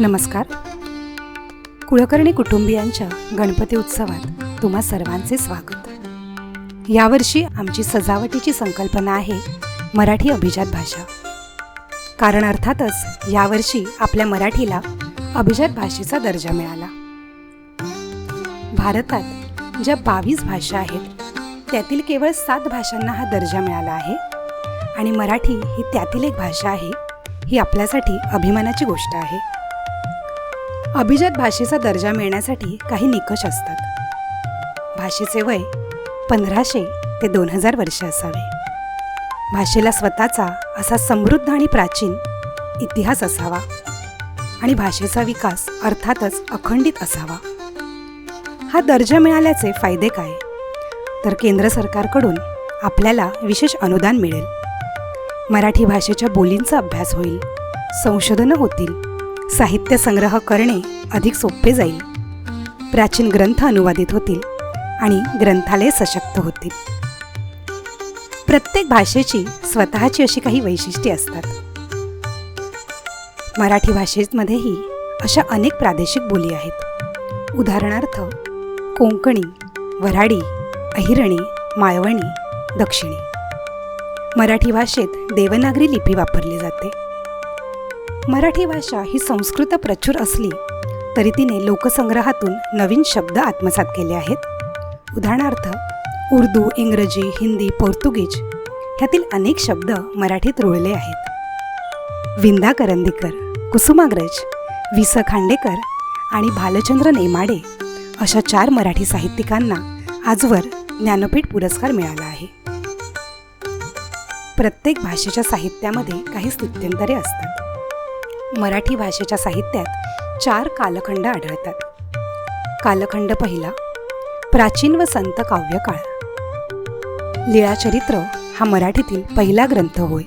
नमस्कार. कुळकर्णी कुटुंबियांच्या गणपती उत्सवात तुम्हा सर्वांचे स्वागत. यावर्षी आमची सजावटीची संकल्पना आहे मराठी अभिजात भाषा. कारण अर्थातच यावर्षी आपल्या मराठीला अभिजात भाषेचा दर्जा मिळाला. भारतात ज्या बावीस भाषा आहेत त्यातील केवळ सात भाषांना हा दर्जा मिळाला आहे आणि मराठी ही त्यातील एक भाषा आहे ही आपल्यासाठी अभिमानाची गोष्ट आहे. अभिजात भाषेचा दर्जा मिळण्यासाठी काही निकष असतात. भाषेचे वय पंधराशे ते दोन हजार वर्ष असावे. भाषेला स्वतःचा असा समृद्ध आणि प्राचीन इतिहास असावा आणि भाषेचा विकास अर्थातच अखंडित असावा. हा दर्जा मिळाल्याचे फायदे काय? तर केंद्र सरकारकडून आपल्याला विशेष अनुदान मिळेल. मराठी भाषेच्या बोलींचा अभ्यास होईल संशोधनं होतील साहित्य संग्रह करणे अधिक सोपे जाईल. प्राचीन ग्रंथ अनुवादित होतील आणि ग्रंथालय सशक्त होतील. प्रत्येक भाषेची स्वतःची अशी काही वैशिष्ट्ये असतात. मराठी भाषेमध्येही अशा अनेक प्रादेशिक बोली आहेत. उदाहरणार्थ कोंकणी वऱ्हाडी अहिरणी माळवणी दक्षिणी. मराठी भाषेत देवनागरी लिपी वापरली जाते. मराठी भाषा ही संस्कृत प्रचूर असली तरी तिने लोकसंग्रहातून नवीन शब्द आत्मसात केले आहेत. उदाहरणार्थ उर्दू इंग्रजी हिंदी पोर्तुगीज ह्यातील अनेक शब्द मराठीत रुळले आहेत. विंदा करंदीकर कुसुमाग्रज वि स खांडेकर आणि भालचंद्र नेमाडे अशा चार मराठी साहित्यिकांना आजवर ज्ञानपीठ पुरस्कार मिळाला आहे. प्रत्येक भाषेच्या साहित्यामध्ये काही स्थित्यंतरे असतात. मराठी भाषेच्या साहित्यात चार कालखंड आढळतात. कालखंड पहिला प्राचीन व संत काव्यकाळ. लीळाचरित्र हा मराठीतील पहिला ग्रंथ होय.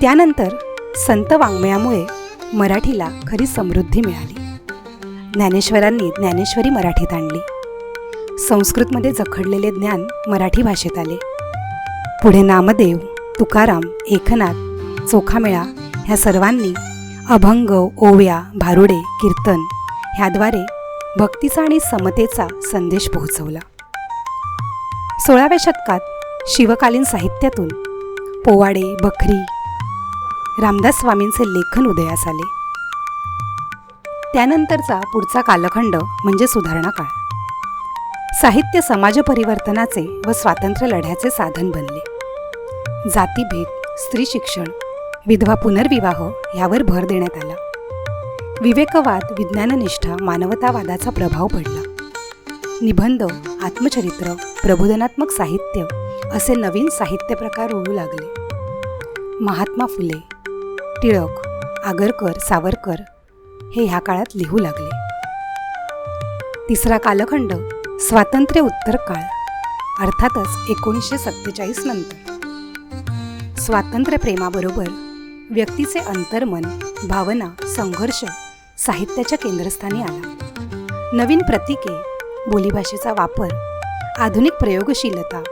त्यानंतर संत वाङ्मयामुळे मराठीला खरी समृद्धी मिळाली. ज्ञानेश्वरांनी ज्ञानेश्वरी मराठीत आणली. संस्कृतमध्ये जखडलेले ज्ञान मराठी भाषेत आले. पुढे नामदेव तुकाराम एकनाथ चोखामेळा ह्या सर्वांनी अभंग ओव्या भारुडे कीर्तन ह्याद्वारे भक्तीचा आणि समतेचा संदेश पोहोचवला. सोळाव्या शतकात शिवकालीन साहित्यातून पोवाडे बखरी रामदास स्वामींचे लेखन उदयास आले. त्यानंतरचा पुढचा कालखंड म्हणजे सुधारणा काळ. साहित्य समाज परिवर्तनाचे व स्वातंत्र्य लढ्याचे साधन बनले. जातीभेद स्त्री शिक्षण विधवा पुनर्विवाह यावर भर देण्यात आला. विवेकवाद विज्ञाननिष्ठा मानवतावादाचा प्रभाव पडला. निबंध आत्मचरित्र प्रबोधनात्मक साहित्य असे नवीन साहित्य प्रकार रुळू लागले. महात्मा फुले टिळक आगरकर सावरकर हे ह्या काळात लिहू लागले. तिसरा कालखंड स्वातंत्र्य उत्तर काळ अर्थातच एकोणीसशे सत्तेचाळीस नंतर. स्वातंत्र्य प्रेमाबरोबर व्यक्तीचे अंतर्मन भावना संघर्ष साहित्याच्या केंद्रस्थानी आला. नवीन प्रतीके बोलीभाषेचा वापर आधुनिक प्रयोगशीलता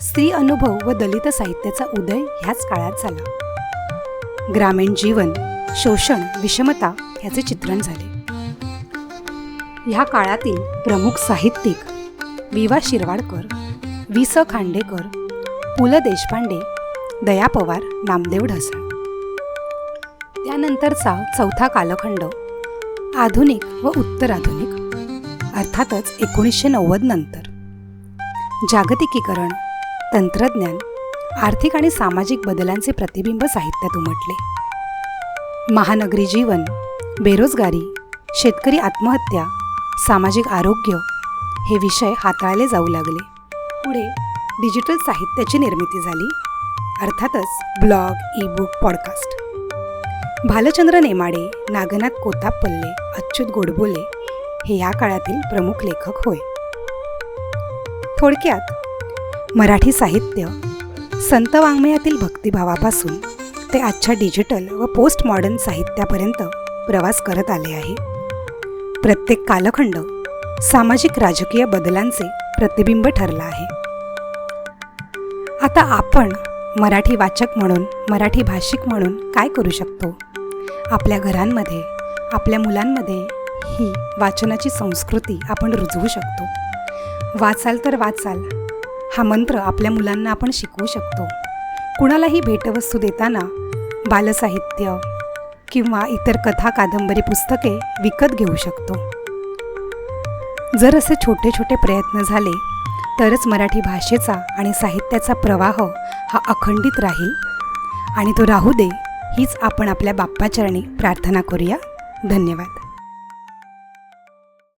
स्त्री अनुभव व दलित साहित्याचा उदय ह्याच काळात झाला. ग्रामीण जीवन शोषण विषमता ह्याचे चित्रण झाले. ह्या काळातील प्रमुख साहित्यिक वि वा शिरवाडकर वि स खांडेकर पु ल देशपांडे दया पवार नामदेव ढसाळ. त्यानंतरचा चौथा कालखंड. आधुनिक व उत्तराधुनिक अर्थातच एकोणीसशे नव्वद नंतर. जागतिकीकरण तंत्रज्ञान आर्थिक आणि सामाजिक बदलांचे प्रतिबिंब साहित्यात उमटले. महानगरी जीवन बेरोजगारी शेतकरी आत्महत्या सामाजिक आरोग्य हे विषय हाताळले जाऊ लागले. पुढे डिजिटल साहित्याची निर्मिती झाली. अर्थातच blog e book podcast. Bhalchandra Nemade Nagnath Kotapalle Achyut Godbole हे या काळातील प्रमुख लेखक होय. थोडक्यात मराठी साहित्य संत वाङ्मयातील भक्तिभावापासून ते आजच्या डिजिटल व पोस्ट मॉडर्न साहित्यापर्यंत प्रवास करत आले आहे. प्रत्येक कालखंड सामाजिक राजकीय बदलांचे प्रतिबिंब ठरला आहे. आता आपण मराठी वाचक म्हणून मराठी भाषिक म्हणून काय करू शकतो? आपल्या घरांमध्ये आपल्या मुलांमध्ये ही वाचनाची संस्कृती आपण रुजवू शकतो. वाचाल तर वाचाल. हा मंत्र आपल्या मुलांना आपण शिकवू शकतो. कुणालाही भेटवस्तू देताना बालसाहित्य किंवा इतर कथा कादंबरी पुस्तके विकत घेऊ शकतो. जर असे छोटे छोटे प्रयत्न झाले तरच मराठी भाषेचा आणि साहित्याचा प्रवाह हा अखंडित राहील आणि तो राहू दे हीच आपण आपल्या बाप्पाचरणी प्रार्थना करूया. धन्यवाद.